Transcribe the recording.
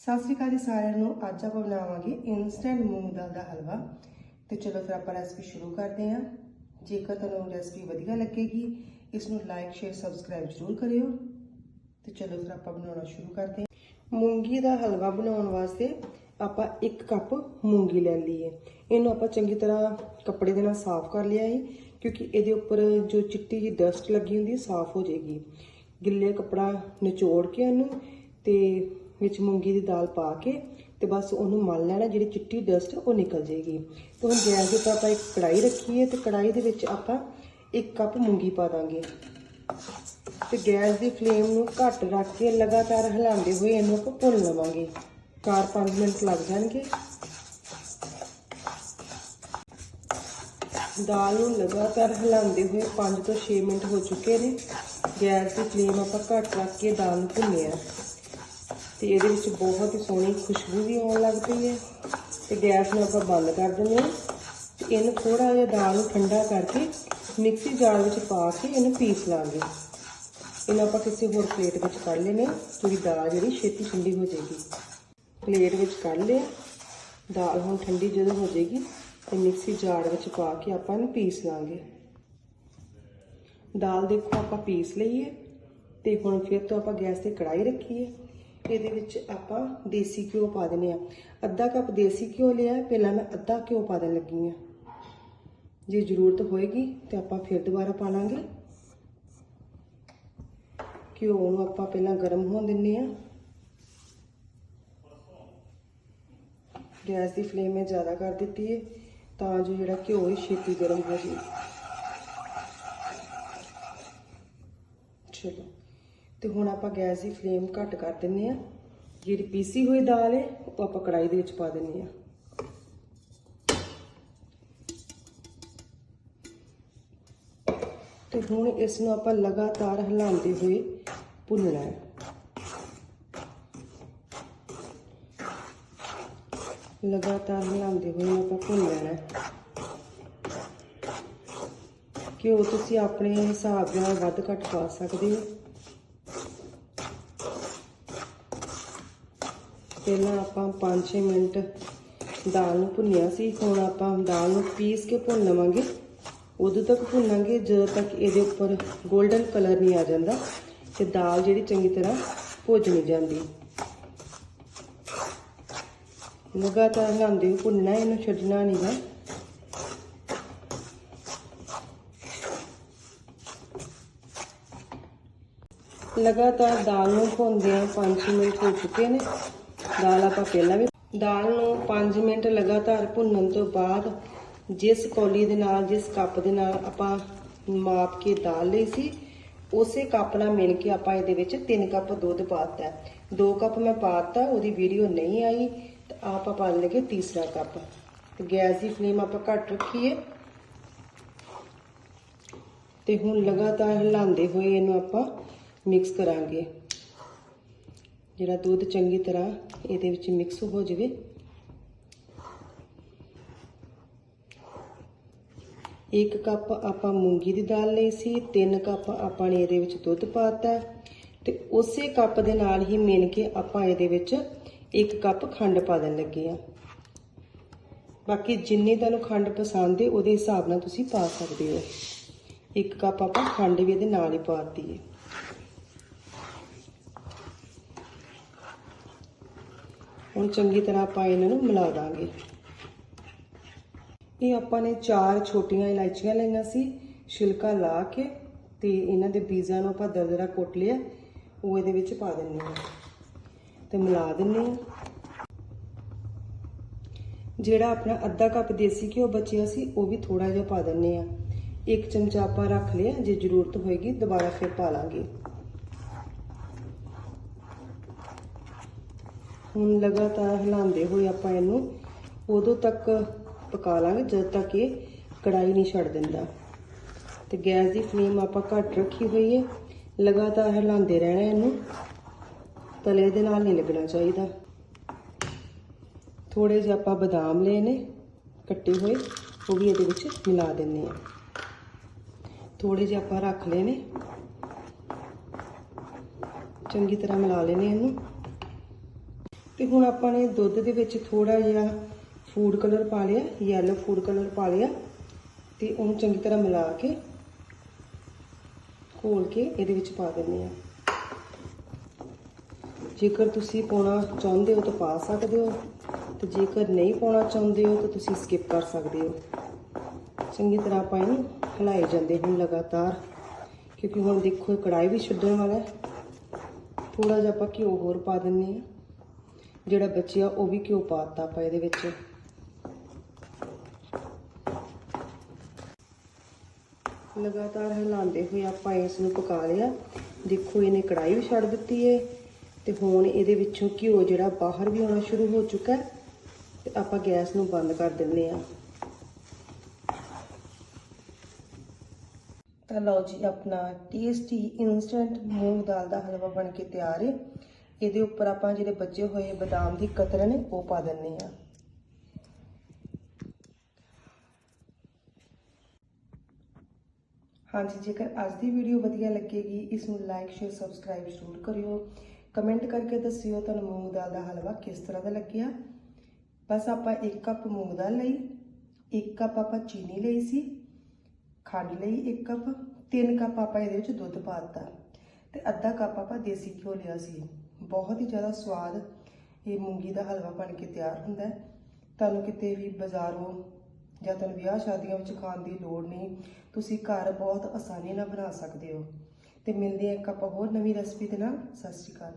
ਸਤਿ ਸ਼੍ਰੀ ਅਕਾਲ ਜੀ ਸਾਰਿਆਂ ਨੂੰ। ਅੱਜ ਆਪਾਂ ਬਣਾਵਾਂਗੇ ਇਨਸਟੈਂਟ ਮੂੰਗ ਦਾਲ ਦਾ ਹਲਵਾ। ਤੇ ਚਲੋ ਫਿਰ ਆਪਾਂ ਰੈਸਪੀ ਸ਼ੁਰੂ ਕਰਦੇ ਹਾਂ। ਜੇਕਰ ਤੁਹਾਨੂੰ ਰੈਸਪੀ ਵਧੀਆ ਲੱਗੇਗੀ, ਇਸ ਨੂੰ ਲਾਈਕ ਸ਼ੇਅਰ ਸਬਸਕ੍ਰਾਈਬ ਜ਼ਰੂਰ ਕਰਿਓ। ਤੇ ਚਲੋ ਫਿਰ ਆਪਾਂ ਬਣਾਉਣਾ ਸ਼ੁਰੂ ਕਰਦੇ ਹਾਂ। ਮੂੰਗੀ ਦਾ ਹਲਵਾ ਬਣਾਉਣ ਵਾਸਤੇ ਆਪਾਂ 1 ਕੱਪ ਮੂੰਗੀ ਲੈ ਲਈ ਹੈ ਇਹਨੂੰ ਆਪਾਂ ਚੰਗੀ ਤਰ੍ਹਾਂ ਕੱਪੜੇ ਦੇ ਨਾਲ ਸਾਫ਼ ਕਰ ਲਿਆ ਹੈ ਕਿਉਂਕਿ ਇਹਦੇ ਉੱਪਰ ਜੋ ਚਿੱਟੀ ਜੀ ਡਸਟ ਲੱਗੀ ਹੁੰਦੀ ਹੈ, ਸਾਫ਼ ਹੋ ਜਾਏਗੀ। ਗਿੱਲੇ ਕੱਪੜਾ ਨਿਚੋੜ ਕੇ ਇਹਨੂੰ ਤੇ ਵਿੱਚ ਮੂੰਗੀ ਦੀ ਦਾਲ ਪਾ ਕੇ ਤੇ ਬਸ ਉਹਨੂੰ ਮਲ ਲੈਣਾ, ਜਿਹੜੀ ਚਿੱਟੀ ਡਸਟ ਉਹ ਨਿਕਲ ਜਾਏਗੀ। ਤੇ ਹੁਣ ਗੈਸ ਦੇ ਉੱਤੇ ਆਪਾਂ ਇੱਕ ਕੜਾਈ ਰੱਖੀ ਹੈ ਤੇ ਕੜਾਈ ਦੇ ਵਿੱਚ ਆਪਾਂ ਇੱਕ ਕੱਪ ਮੂੰਗੀ ਪਾ ਦਾਂਗੇ। ਤੇ ਗੈਸ ਦੀ ਫਲੇਮ ਨੂੰ ਘੱਟ ਰੱਖ ਕੇ ਲਗਾਤਾਰ ਹਿਲਾਉਂਦੇ ਹੋਏ ਇਹਨੂੰ ਆਪਾਂ ਭੁੰਨ ਲਵਾਂਗੇ। 4-5 ਮਿੰਟ ਲੱਗ ਜਾਣਗੇ। ਦਾਲ ਨੂੰ ਲਗਾਤਾਰ ਹਿਲਾਉਂਦੇ ਹੋਏ 5 ਤੋਂ 6 ਮਿੰਟ ਹੋ ਚੁੱਕੇ ਨੇ। ਗੈਸ ਦੀ ਫਲੇਮ ਆਪਾਂ ਘੱਟ ਰੱਖ ਕੇ ਦਾਲ ਨੂੰ ਭੁੰਨਿਆ। ਤੇ ਇਹਦੇ ਵਿੱਚ ਬਹੁਤ ਹੀ ਸੋਹਣੀ ਖੁਸ਼ਬੂ ਵੀ ਆਉਣ ਲੱਗ ਪਈ ਹੈ। ਤੇ ਗੈਸ ਨੂੰ ਆਪਾਂ ਬੰਦ ਕਰ ਦਿੰਦੇ ਹਾਂ। ਤੇ ਇਹਨੂੰ ਥੋੜਾ ਜਿਹਾ ਦਾਲ ਨੂੰ ਠੰਡਾ ਕਰਕੇ ਮਿਕਸੀ ਜਾਰ ਵਿੱਚ ਪਾ ਕੇ ਇਹਨੂੰ ਪੀਸ ਲਾਂਗੇ। ਇਹਨੂੰ ਆਪਾਂ ਕਿਸੇ ਹੋਰ ਪਲੇਟ ਵਿੱਚ ਕੱਢ ਲੈਨੇ ਪੂਰੀ ਦਾਲ ਜਿਹੜੀ ਛੇਤੀ ਠੰਡੀ ਹੋ ਜਾਏਗੀ। ਪਲੇਟ ਵਿੱਚ ਕੱਢ ਲਿਆ। ਦਾਲ ਹੁਣ ਠੰਡੀ ਜਦੋਂ ਹੋ ਜਾਏਗੀ, ਤੇ ਮਿਕਸੀ ਜਾਰ ਵਿੱਚ ਪਾ ਕੇ ਆਪਾਂ ਇਹਨੂੰ ਪੀਸ ਲਾਂਗੇ। ਦਾਲ ਦੇਖੋ ਆਪਾਂ ਪੀਸ ਲਈਏ ਹੈ। ਤੇ ਹੁਣ ਫਿਰ ਤੋਂ ਆਪਾਂ ਗੈਸ ਤੇ ਕੜਾਈ ਰੱਖੀਏ ਇਹਦੇ ਵਿੱਚ ਆਪਾਂ ਦੇਸੀ ਘਿਓ ਪਾ ਦਿੰਨੇ ਆ ਅੱਧਾ ਕੱਪ ਦੇਸੀ ਘਿਓ ਲਿਆ, ਪਹਿਲਾਂ ਮੈਂ ਅੱਧਾ ਘਿਓ ਪਾ ਦੇਣ ਲੱਗੀ ਆ ਜੇ ਜ਼ਰੂਰਤ ਹੋਏਗੀ ਤੇ ਆਪਾਂ ਫਿਰ ਦੁਬਾਰਾ ਪਾ ਲਾਂਗੇ। ਘਿਓ ਨੂੰ ਆਪਾਂ ਪਹਿਲਾਂ ਗਰਮ ਹੋਣ ਦਿੰਨੇ ਆ ਗੈਸ ਦੀ ਫਲੇਮ ਮੈਂ ਜ਼ਿਆਦਾ ਕਰ ਦਿੱਤੀ ਹੈ, ਤਾਂ ਜੋ ਜਿਹੜਾ ਘਿਓ ਹੈ, ਛੇਤੀ ਗਰਮ ਹੋ ਜਾਏ ਚਲੋ। ਤੇ ਹੁਣ ਆਪਾਂ ਗੈਸ ਦੀ ਫਲੇਮ ਘੱਟ ਕਰ ਦਿੰਨੇ ਆ ਜਿਹੜੀ ਪੀਸੀ ਹੋਈ ਦਾਲ ਹੈ, ਉਹ ਆਪਾਂ ਕੜਾਈ ਦੇ ਵਿੱਚ ਪਾ ਦਿੰਨੇ ਆ ਤੇ ਹੁਣ ਇਸ ਨੂੰ ਆਪਾਂ ਲਗਾਤਾਰ ਹਿਲਾਉਂਦੇ ਹੋਏ ਭੁੰਨਣਾ ਹੈ। ਲਗਾਤਾਰ ਹਿਲਾਉਂਦੇ ਹੋਏ ਆਪਾਂ ਭੁੰਨ ਲੈਣਾ ਹੈ। ਘਿਓ ਤੁਸੀਂ ਆਪਣੇ ਹਿਸਾਬ ਨਾਲ ਵੱਧ ਘੱਟ ਪਾ ਸਕਦੇ ਹੋ। ਪਹਿਲਾਂ ਆਪਾਂ 5-6 ਮਿੰਟ ਦਾਲ ਨੂੰ ਭੁੰਨਿਆ ਸੀ, ਹੁਣ ਆਪਾਂ ਦਾਲ ਨੂੰ ਪੀਸ ਕੇ ਭੁੰਨ ਲਵਾਂਗੇ। ਉਦੋਂ ਤੱਕ ਭੁੰਨਾਂਗੇ, ਜਦੋਂ ਤੱਕ ਇਹਦੇ ਉੱਪਰ 골ਡਨ ਕਲਰ ਨਹੀਂ ਆ ਜਾਂਦਾ ਤੇ ਦਾਲ ਜਿਹੜੀ ਚੰਗੀ ਤਰ੍ਹਾਂ ਭੁੱਜ ਨਹੀਂ ਜਾਂਦੀ। ਲਗਾਤਾਰ ਹਿਲਾਉਂਦੇ ਹੋਏ ਭੁੰਨਣਾ, ਇਹਨੂੰ ਛੱਡਣਾ ਨਹੀਂ ਹੈ ਲਗਾਤਾਰ ਦਾਲ ਨੂੰ ਭੁੰਨਦੇ ਆ 5 ਮਿੰਟ ਹੋ ਚੁੱਕੇ ਨੇ। ਦਾਲ ਆਪਾਂ ਪਹਿਲਾਂ ਵੀ ਦਾਲ ਨੂੰ 5 ਮਿੰਟ ਲਗਾਤਾਰ ਭੁੰਨਣ ਤੋਂ ਬਾਅਦ ਜਿਸ ਕੌਲੀ ਦੇ ਨਾਲ, ਜਿਸ ਕੱਪ ਦੇ ਨਾਲ ਆਪਾਂ ਮਾਪ ਕੇ ਦਾਲ ਲਈ ਸੀ, ਉਸੇ ਕੱਪ ਨਾਲ ਮਿਲ ਕੇ ਆਪਾਂ ਇਹਦੇ ਵਿੱਚ 3 ਕੱਪ ਦੁੱਧ ਪਾਤਾ 2 ਕੱਪ ਮੈਂ ਪਾਤਾ ਉਹਦੀ ਵੀਡੀਓ ਨਹੀਂ ਆਈ, ਤਾਂ ਆਪਾਂ ਪਾ ਲਗੇ ਤੀਸਰਾ ਕੱਪ। ਤੇ ਗੈਸ ਦੀ ਫਲੇਮ ਆਪਾਂ ਘੱਟ ਰੱਖੀਏ। ਤੇ ਹੁਣ ਲਗਾਤਾਰ ਹਿਲਾਉਂਦੇ ਹੋਏ ਇਹਨੂੰ ਆਪਾਂ ਮਿਕਸ ਕਰਾਂਗੇ। ਜਿਹੜਾ ਦੁੱਧ ਚੰਗੀ ਤਰ੍ਹਾਂ ਇਹਦੇ ਵਿੱਚ ਮਿਕਸ ਹੋ ਜਾਵੇ। ਇੱਕ ਕੱਪ ਆਪਾਂ ਮੂੰਗੀ ਦੀ ਦਾਲ ਲਈ ਸੀ 3 ਕੱਪ ਆਪਾਂ ਨੇ ਇਹਦੇ ਵਿੱਚ ਦੁੱਧ ਪਾਤਾ। ਤੇ ਉਸੇ ਕੱਪ ਦੇ ਨਾਲ ਹੀ ਮਿਣ ਕੇ ਆਪਾਂ ਇਹਦੇ ਵਿੱਚ ਇੱਕ ਕੱਪ ਖੰਡ ਪਾ ਦੇਣ ਲੱਗੇ ਆ ਬਾਕੀ ਜਿੰਨੀ ਤੁਹਾਨੂੰ ਖੰਡ ਪਸੰਦ ਹੈ, ਉਹਦੇ ਹਿਸਾਬ ਨਾਲ ਤੁਸੀਂ ਪਾ ਸਕਦੇ ਹੋ। ਇੱਕ ਕੱਪ ਆਪਾਂ ਖੰਡ ਵੀ ਇਹਦੇ ਨਾਲ ਹੀ ਪਾਤੀ ਹੈ। ਹੁਣ ਚੰਗੀ ਤਰ੍ਹਾਂ ਆਪਾਂ ਇਹਨਾਂ ਨੂੰ ਮਿਲਾ ਦਾਂਗੇ। ਇਹ ਆਪਾਂ ਨੇ ਚਾਰ ਛੋਟੀਆਂ ਇਲਾਇਚੀਆਂ ਲਈਆਂ ਸੀ, ਛਿਲਕਾ ਲਾ ਕੇ ਤੇ ਇਹਨਾਂ ਦੇ ਬੀਜਾਂ ਨੂੰ ਆਪਾਂ ਦਰਦਰਾ ਕੁੱਟ ਲਿਆ, ਉਹ ਇਹਦੇ ਵਿੱਚ ਪਾ ਦਿੰਨੇ ਆ ਤੇ ਮਿਲਾ ਦਿੰਨੇ ਆ ਜਿਹੜਾ ਆਪਣਾ ਅੱਧਾ ਕੱਪ ਦੇਸੀ ਘਿਓ ਬਚਿਆ ਸੀ, ਉਹ ਵੀ ਥੋੜਾ ਜਿਹਾ ਪਾ ਦਿੰਨੇ ਆ ਇੱਕ ਚਮਚਾ ਆਪਾਂ ਰੱਖ ਲਿਆ, ਜੇ ਜ਼ਰੂਰਤ ਹੋਏਗੀ, ਦੁਬਾਰਾ ਫਿਰ ਪਾ ਲਾਂਗੇ। ਹੁਣ ਲਗਾਤਾਰ ਹਿਲਾਉਂਦੇ ਹੋਏ ਆਪਾਂ ਇਹਨੂੰ ਉਦੋਂ ਤੱਕ ਪਕਾ ਲਾਂਗੇ, ਜਦ ਤੱਕ ਇਹ ਕੜਾਈ ਨਹੀਂ ਛੱਡ ਦਿੰਦਾ। ਤੇ ਗੈਸ ਦੀ ਫਲੇਮ ਆਪਾਂ ਘੱਟ ਰੱਖੀ ਹੋਈ ਹੈ। ਲਗਾਤਾਰ ਹਿਲਾਉਂਦੇ ਰਹਿਣਾ ਇਹਨੂੰ। ਤਲੇ ਦੇ ਨਾਲ ਨਹੀਂ ਲੱਗਣਾ ਚਾਹੀਦਾ। ਥੋੜੇ ਜਿਹਾ ਆਪਾਂ ਬਦਾਮ ਲਏ ਨੇ, ਕੱਟੇ ਹੋਏ, ਉਹ ਵੀ ਇਹਦੇ ਵਿੱਚ ਮਿਲਾ ਦਿੰਨੇ ਆ ਥੋੜੇ ਜਿਹਾ ਆਪਾਂ ਰੱਖ ਲਏ ਨੇ। ਚੰਗੀ ਤਰ੍ਹਾਂ ਮਿਲਾ ਲੈਣੇ ਇਹਨੂੰ। ਤੇ ਹੁਣ ਆਪਾਂ ਨੇ ਦੁੱਧ ਦੇ ਵਿੱਚ ਥੋੜਾ ਜਿਹਾ ਫੂਡ ਕਲਰ ਪਾ ਲਿਆ ਯੈਲੋ ਫੂਡ ਕਲਰ ਪਾ ਲਿਆ ਤੇ ਉਹਨੂੰ ਚੰਗੀ ਤਰ੍ਹਾਂ ਮਿਲਾ ਕੇ ਘੋਲ ਕੇ ਇਹਦੇ ਵਿੱਚ ਪਾ ਦਿੰਦੇ ਆ ਜੇਕਰ ਤੁਸੀਂ ਪਾਉਣਾ ਚਾਹੁੰਦੇ ਹੋ ਤਾਂ ਪਾ ਸਕਦੇ ਹੋ ਤੇ ਜੇਕਰ ਨਹੀਂ ਪਾਉਣਾ ਚਾਹੁੰਦੇ ਹੋ ਤਾਂ ਤੁਸੀਂ ਸਕਿਪ ਕਰ ਸਕਦੇ ਹੋ। ਚੰਗੀ ਤਰ੍ਹਾਂ ਆਪਾਂ ਇਹਨੂੰ ਹਿਲਾਏ ਜਾਂਦੇ ਹੁਣ ਲਗਾਤਾਰ, ਕਿਉਂਕਿ ਹੁਣ ਦੇਖੋ ਇਹ ਕੜਾਈ ਵੀ ਛੱਡਣ ਵਾਲਾ ਹੈ। ਥੋੜਾ ਜਿਹਾ ਆਪਾਂ ਘਿਓ ਹੋਰ ਪਾ ਦਿੰਨੇ ਆ ਜਿਹੜਾ ਬਚਿਆ ਉਹ ਵੀ ਘਿਓ ਪਾਤਾ ਆਪਾਂ ਇਹਦੇ ਵਿੱਚ? ਲਗਾਤਾਰ ਹਿਲਾਉਂਦੇ ਹੋਏ ਆਪਾਂ ਇਸ ਨੂੰ ਪਕਾ ਲਿਆ। ਦੇਖੋ, ਇਹਨੇ ਕੜਾਈ ਵੀ ਛੱਡ ਦਿੱਤੀ ਹੈ ਤੇ ਹੁਣ ਇਹਦੇ ਵਿੱਚੋਂ ਘਿਓ ਜਿਹੜਾ ਬਾਹਰ ਵੀ ਆਉਣਾ ਸ਼ੁਰੂ ਹੋ ਚੁੱਕਾ ਹੈ ਤੇ ਆਪਾਂ ਗੈਸ ਨੂੰ ਬੰਦ ਕਰ ਦਿੰਨੇ ਆ ਤਾਂ ਲਓ ਜੀ, ਆਪਣਾ ਟੇਸਟੀ ਇਨਸਟੈਂਟ ਮੂੰਗ ਦਾਲ ਦਾ ਹਲਵਾ ਬਣ ਕੇ ਤਿਆਰ ਹੈ ਇਹਦੇ ਉੱਪਰ ਆਪਾਂ ਜਿਹੜੇ ਬਚੇ ਹੋਏ ਬਦਾਮ ਦੀ ਕਤਰ ਨੇ, ਉਹ ਪਾ ਦਿੰਨੇ ਆ ਹਾਂਜੀ, ਜੇਕਰ ਅੱਜ ਦੀ ਵੀਡੀਓ ਵਧੀਆ ਲੱਗੇਗੀ, ਇਸ ਨੂੰ ਲਾਈਕ ਸ਼ੇਅਰ ਸਬਸਕ੍ਰਾਈਬ ਜ਼ਰੂਰ ਕਰਿਓ। ਕਮੈਂਟ ਕਰਕੇ ਦੱਸਿਓ ਤੁਹਾਨੂੰ ਮੂੰਗ ਦਾਲ ਦਾ ਹਲਵਾ ਕਿਸ ਤਰ੍ਹਾਂ ਦਾ ਲੱਗਿਆ। ਬਸ ਆਪਾਂ 1 ਕੱਪ ਮੂੰਗ ਦਾਲ ਲਈ 1 ਕੱਪ ਆਪਾਂ ਚੀਨੀ ਲਈ ਸੀ, ਖੰਡ ਲਈ 1 ਕੱਪ 3 ਕੱਪ ਆਪਾਂ ਇਹਦੇ ਵਿੱਚ ਦੁੱਧ ਪਾ ਦਿੱਤਾ। ਤੇ ਅੱਧਾ ਕੱਪ ਆਪਾਂ ਦੇਸੀ ਘਿਓ ਲਿਆ ਸੀ। ਬਹੁਤ ਹੀ ਜ਼ਿਆਦਾ ਸਵਾਦ ਇਹ ਮੂੰਗੀ ਦਾ ਹਲਵਾ ਬਣ ਕੇ ਤਿਆਰ ਹੁੰਦਾ ਹੈ। ਤੁਹਾਨੂੰ ਕਿਤੇ ਵੀ ਬਾਜ਼ਾਰੋਂ ਜਾਂ ਤੁਹਾਨੂੰ ਵਿਆਹ ਸ਼ਾਦੀਆਂ ਵਿੱਚ ਖਾਣ ਦੀ ਲੋੜ ਨਹੀਂ, ਤੁਸੀਂ ਘਰ ਬਹੁਤ ਆਸਾਨੀ ਨਾਲ ਬਣਾ ਸਕਦੇ ਹੋ। ਤੇ ਮਿਲਦੇ ਹਾਂ ਇੱਕ ਆਪਾਂ ਹੋਰ ਨਵੀਂ ਰੈਸਪੀ ਦੇ ਨਾਲ। ਸਤਿ ਸ਼੍ਰੀ ਅਕਾਲ।